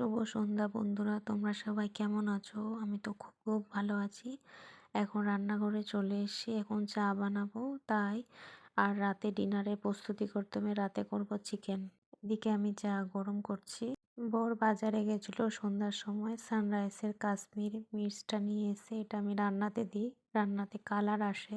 শুভ সন্ধ্যা বন্ধুরা, তোমরা সবাই কেমন আছো? আমি তো খুব খুব ভালো আছি। এখন রান্নাঘরে চলে এসেছি, এখন চা বানাবো, তাই। আর রাতে ডিনারে প্রস্তুতি করতে হবে রাতে করব চিকেন। এদিকে আমি চা গরম করছি। বর বাজারে গেছিল সন্ধ্যার সময়, সানরাইসের কাশ্মীর মির্চটা নিয়ে এসে এটা আমি রান্নাতে দিই। রান্নাতে কালার আসে।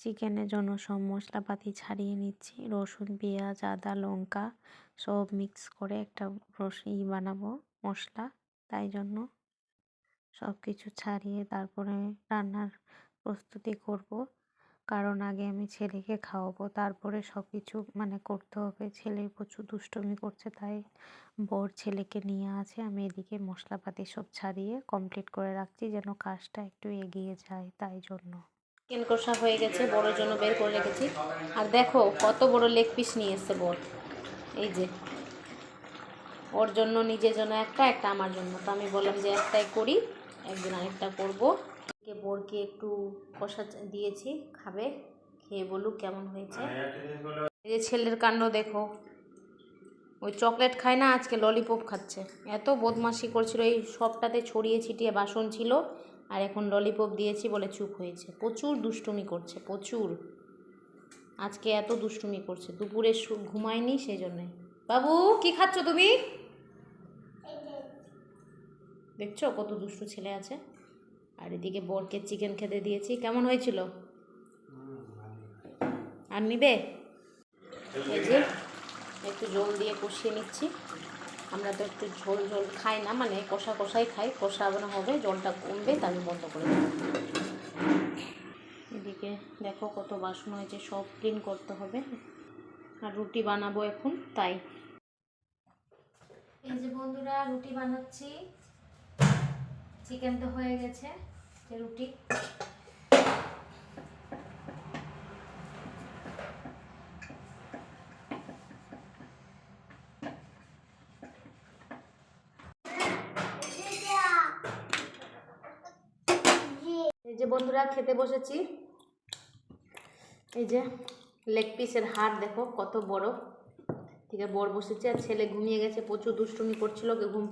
চিকেনের জন্য সব মশলাপাতি ছাড়িয়ে নিচ্ছি। রসুন, পেঁয়াজ, আদা, লঙ্কা সব মিক্স করে একটা রসি বানাবো মশলা। তাই জন্য সব কিছু ছাড়িয়ে তারপরে রান্নার প্রস্তুতি করব। কারণ আগে আমি ছেলেকে খাওয়াবো, তারপরে সব কিছু মানে করতে হবে। ছেলে প্রচুর দুষ্টুমি করছে, তাই বর ছেলেকে নিয়ে আছে। আমি এদিকে মশলাপাতি সব ছাড়িয়ে কমপ্লিট করে রাখছি যেন কাজটা একটু এগিয়ে যায়, তাই জন্য। চিকেন কষা হয়ে গেছে বড়োর জন্য বের করে রেখেছি। আর দেখো, কত বড় লেগ পিস নিয়ে এসছে বর এই যে, ওর জন্য, নিজের জন্য একটা একটা আমার জন্য। তো আমি বললাম যে একটাই করি, একদিন আরেকটা করব। বোরকে একটু কষা দিয়েছি, খাবে, খেয়ে বলুক কেমন হয়েছে। এই যে ছেলের কাণ্ড দেখো, ওই চকলেট খায় না, আজকে ললিপপ খাচ্ছে। এত বদমাশি করছিল, এই সবটাতে ছড়িয়ে ছিটিয়ে বাসন ছিল। আর এখন ললিপপ দিয়েছি বলে চুপ হয়েছে। প্রচুর দুষ্টুমি করছে, প্রচুর। আজকে এত দুষ্টুমি করছে, দুপুরে ঘুমায়নি সেই জন্যে বাবু, কি খাচ্ছ তুমি? দেখছ কত দুষ্টু ছেলে আছে? আর এদিকে বরকে চিকেন খেতে দিয়েছি। কেমন হয়েছিল? আর নিবে? একটু জল দিয়ে কষিয়ে নিচ্ছি। আমরা তো একটু ঝোল ঝোল খাই না মানে কষা কষাই খাই। কষানো হবে, জলটা কমবে তা আমি বন্ধ করে এদিকে দেখো কত বাসন হয়েছে, সব ক্লিন করতে হবে। আর রুটি বানাবো এখন, তাই। এই যে বন্ধুরা, রুটি বানাচ্ছি। চিকেন তো হয়ে গেছে, যে রুটি। বন্ধুরা, খেতে বসেছি। এই যে লেগ পিসের হাড়, দেখো কত বড়। ঠিক আছে, বর বসেছে আর ছেলে ঘুমিয়ে গেছে, প্রচুর দুষ্টুমি করছিল, ঘুম